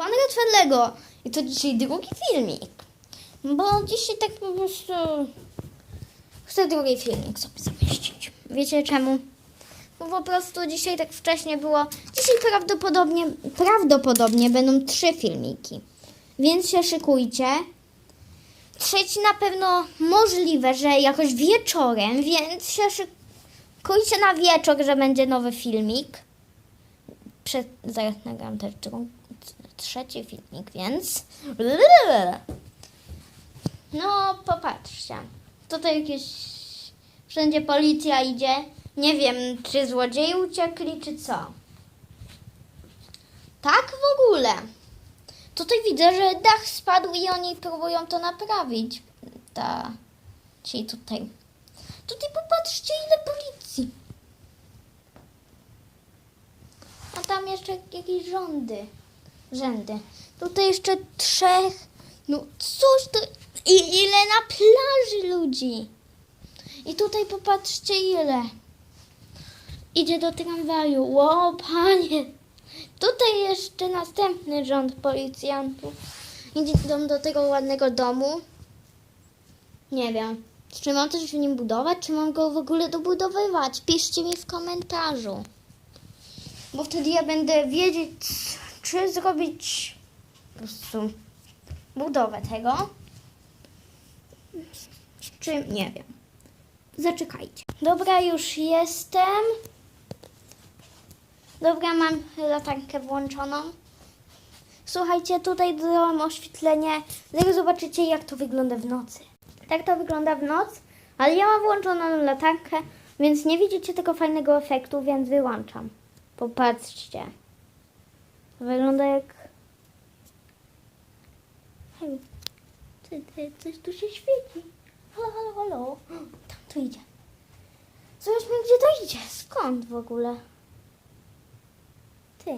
Konrad Fedlego. I to dzisiaj drugi filmik. Bo dzisiaj tak po prostu chcę drugi filmik sobie zamieścić. Wiecie czemu? Bo po prostu dzisiaj tak wcześnie było. Dzisiaj prawdopodobnie, prawdopodobnie będą trzy filmiki. Więc się szykujcie. Trzeci na pewno możliwe, że jakoś wieczorem, więc się szykujcie na wieczór, że będzie nowy filmik. Przed, zaraz nagram też drugą, trzeci filmik, więc... No, popatrzcie. Tutaj jakieś... Wszędzie policja idzie. Nie wiem, czy złodzieje uciekli, czy co. Tak w ogóle. Tutaj widzę, że dach spadł i oni próbują to naprawić. Ta... Ci tutaj. Tutaj popatrzcie, ile policji. A tam jeszcze jakieś rządy. Rzędy. Tutaj jeszcze trzech. No coś to. I ile na plaży ludzi. I tutaj popatrzcie ile. Idzie do tramwaju. Ło, panie. Tutaj jeszcze następny rząd policjantów. Idą do tego ładnego domu. Nie wiem. Czy mam coś w nim budować, czy mam go w ogóle dobudowywać? Piszcie mi w komentarzu. Bo wtedy ja będę wiedzieć, czy zrobić po prostu budowę tego, czy nie wiem. Zaczekajcie. Dobra, już jestem. Dobra, mam latarkę włączoną. Słuchajcie, tutaj dodałam oświetlenie. Zaraz zobaczycie, jak to wygląda w nocy. Tak to wygląda w noc, ale ja mam włączoną latarkę, więc nie widzicie tego fajnego efektu, więc wyłączam. Popatrzcie. Wygląda jak... Hej, ty, ty, coś tu się świeci. Halo, halo, halo. Tam to idzie. Zobaczmy, gdzie to idzie. Skąd w ogóle? Ty.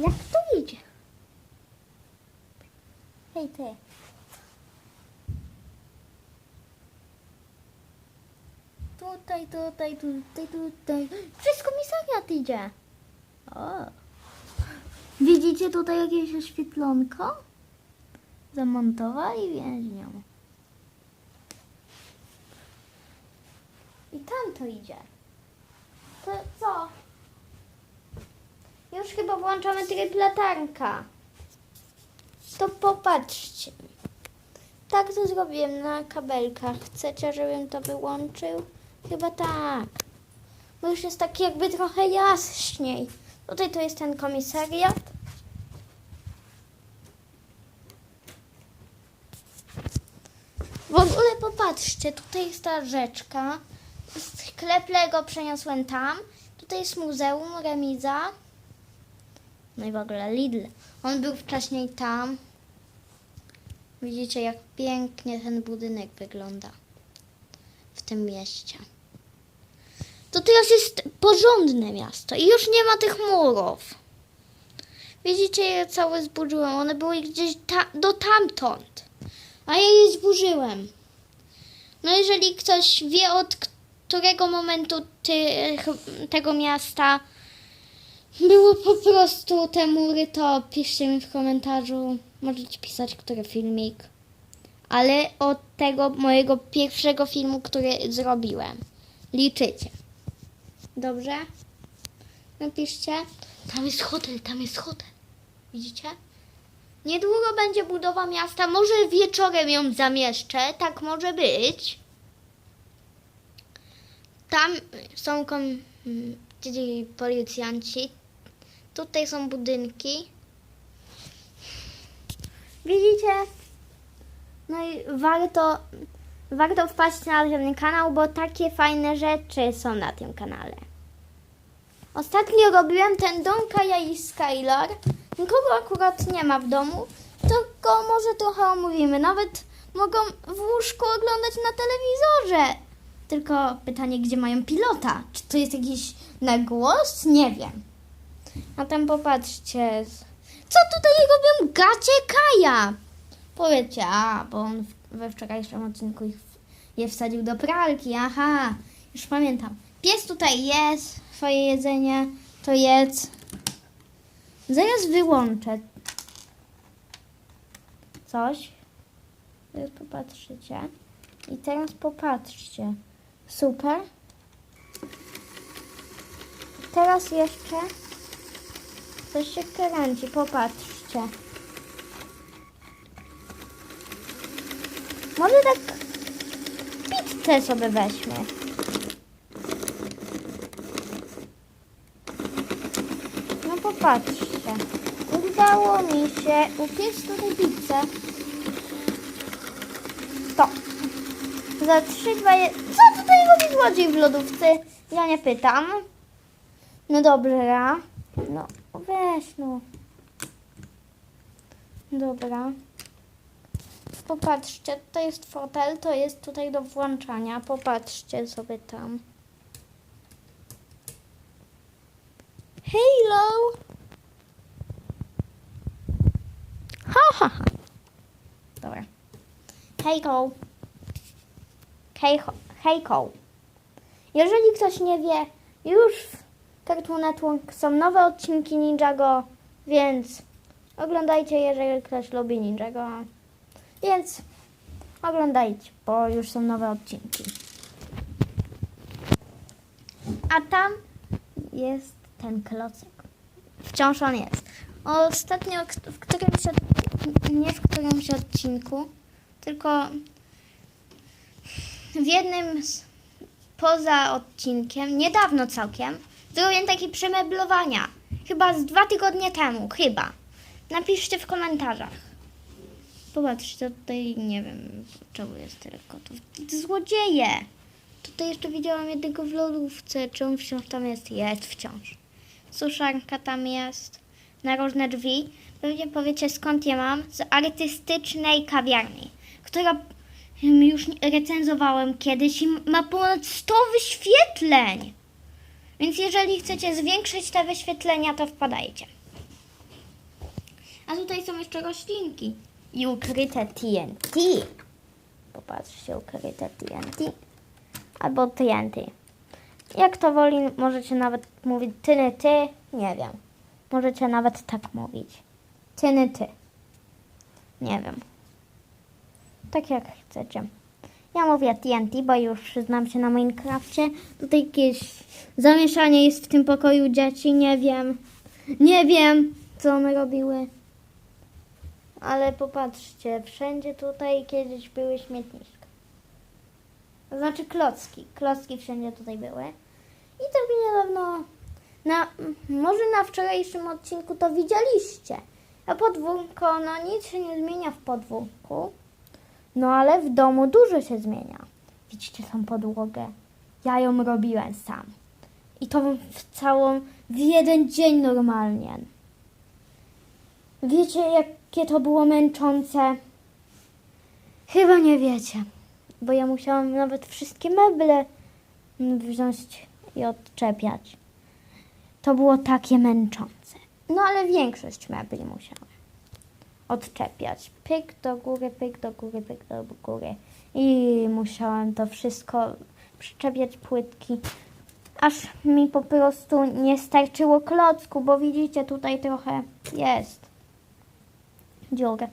Jak to idzie? Hej, ty. Tutaj, tutaj, tutaj, tutaj. Przez komisariat idzie. O. Widzicie tutaj jakieś oświetlonko? Zamontowali więźniom. I tam to idzie. To co? Już chyba włączamy tryb latarka. To popatrzcie. Tak to zrobiłem na kabelkach. Chcecie, żebym to wyłączył? Chyba tak. Bo już jest tak jakby trochę jaśniej. Tutaj to jest ten komisariat. W ogóle popatrzcie, tutaj jest ta rzeczka. Sklep Lego przeniosłem tam. Tutaj jest muzeum, remiza. No i w ogóle Lidl. On był wcześniej tam. Widzicie, jak pięknie ten budynek wygląda w tym mieście. To teraz jest porządne miasto i już nie ma tych murów. Widzicie, je całe zburzyłem. One były gdzieś ta do tamtąd. A ja je zburzyłem. No jeżeli ktoś wie od którego momentu tego miasta było po prostu te mury, to piszcie mi w komentarzu. Możecie pisać, który filmik. Ale od tego mojego pierwszego filmu, który zrobiłem. Liczycie. Dobrze? Napiszcie. Tam jest hotel, tam jest hotel. Widzicie? Niedługo będzie budowa miasta. Może wieczorem ją zamieszczę. Tak może być. Tam są kom- ci policjanci. Tutaj są budynki. Widzicie? No i warto, warto wpaść na ten kanał, bo takie fajne rzeczy są na tym kanale. Ostatnio robiłem ten dom Kaja i Skylar. Nikogo akurat nie ma w domu, tylko może trochę omówimy. Nawet mogą w łóżku oglądać na telewizorze. Tylko pytanie, gdzie mają pilota? Czy to jest jakiś na głos? Nie wiem. A tam popatrzcie. Co tutaj robią gacie Kaja? Powiecie, a, bo on we wczorajszym odcinku ich je wsadził do pralki. Aha, już pamiętam. Pies tutaj jest, swoje jedzenie to jedz. Zaraz wyłączę coś. Teraz popatrzycie. I teraz popatrzcie. Super. Teraz jeszcze coś się kręci. Popatrzcie. Może tak pizzę sobie weźmie. No popatrzcie. Udało mi się upiec tutaj pizzę. To. Za 3, 2, 1. Co tutaj robi złodziej w lodówce? Ja nie pytam. No dobra. No weź no. Dobra. Popatrzcie, to jest fotel, to jest tutaj do włączania. Popatrzcie sobie tam. Hello! Ha, ha. Dobra. Hejko. Hejko. Jeżeli ktoś nie wie, już w Cartoon Network są nowe odcinki Ninjago, więc oglądajcie, jeżeli ktoś lubi Ninjago. Więc oglądajcie, bo już są nowe odcinki. A tam jest ten klocek. Wciąż on jest. Ostatnio w którymś od... nie w którymś odcinku, tylko w jednym z... poza odcinkiem, niedawno całkiem, zrobiłem takie przemeblowania. Chyba z dwa tygodnie temu, chyba. Napiszcie w komentarzach. Popatrzcie, tutaj nie wiem, czemu jest tyle kotów. Złodzieje! Tutaj jeszcze widziałam jednego w lodówce. Czy on wciąż tam jest? Jest wciąż. Suszarka tam jest. Narożne drzwi. Pewnie powiecie skąd je mam? Z artystycznej kawiarni, która mm, już recenzowałem kiedyś i ma ponad 100 wyświetleń. Więc jeżeli chcecie zwiększyć te wyświetlenia, to wpadajcie. A tutaj są jeszcze roślinki. I ukryte TNT. Popatrzcie, ukryte TNT. Albo TNT. Jak to woli, możecie nawet mówić tyny ty. Nie wiem. Możecie nawet tak mówić. Tyny ty. Nie wiem. Tak jak chcecie. Ja mówię TNT, bo już znam się na Minecrafcie. Tutaj jakieś zamieszanie jest w tym pokoju dzieci. Nie wiem. Nie wiem, co one robiły. Ale popatrzcie, wszędzie tutaj kiedyś były śmietniska. To znaczy klocki. Klocki wszędzie tutaj były. I tak niedawno, na, może na wczorajszym odcinku to widzieliście. A podwórko, no nic się nie zmienia w podwórku. No ale w domu dużo się zmienia. Widzicie tą podłogę? Ja ją robiłem sam. I to w całą, w jeden dzień normalnie. Wiecie, jakie to było męczące? Chyba nie wiecie, bo ja musiałam nawet wszystkie meble wziąć i odczepiać. To było takie męczące. No ale większość mebli musiałam odczepiać. Pyk do góry, pyk do góry, pyk do góry. I musiałam to wszystko przyczepiać płytki, aż mi po prostu nie starczyło klocku, bo widzicie tutaj trochę jest dziurę.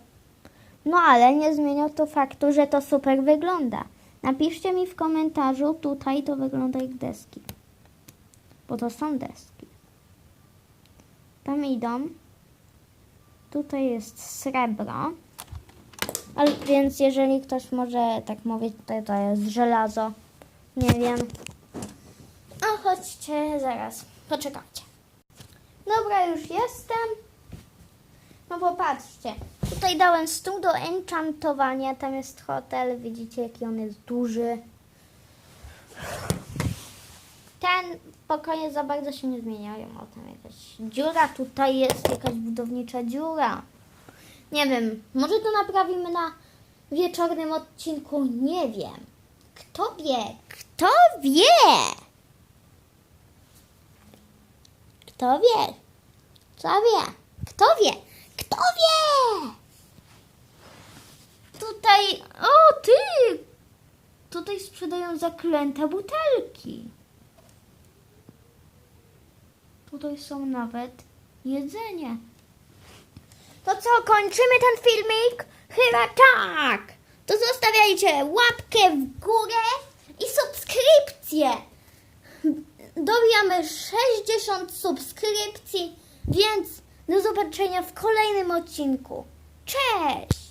No ale nie zmienia to faktu, że to super wygląda. Napiszcie mi w komentarzu, tutaj to wygląda jak deski. Bo to są deski. Tam idą. Tutaj jest srebro. Ale więc jeżeli ktoś może tak mówić, tutaj to jest żelazo. Nie wiem. A chodźcie zaraz. Poczekajcie. Dobra, już jestem. No popatrzcie, tutaj dałem stół do enchantowania, tam jest hotel, widzicie jaki on jest duży. Ten pokoje za bardzo się nie zmieniają, o tam jakaś dziura, tutaj jest jakaś budownicza dziura. Nie wiem, może to naprawimy na wieczornym odcinku, nie wiem. Kto wie? Kto wie? Kto wie? Co wie? Kto wie? Kto wie? Tutaj, o ty! Tutaj sprzedają zaklęte butelki. Tutaj są nawet jedzenie. To co, kończymy ten filmik? Chyba tak! To zostawiajcie łapkę w górę i subskrypcję. Dobijamy 60 subskrypcji, więc do zobaczenia w kolejnym odcinku. Cześć!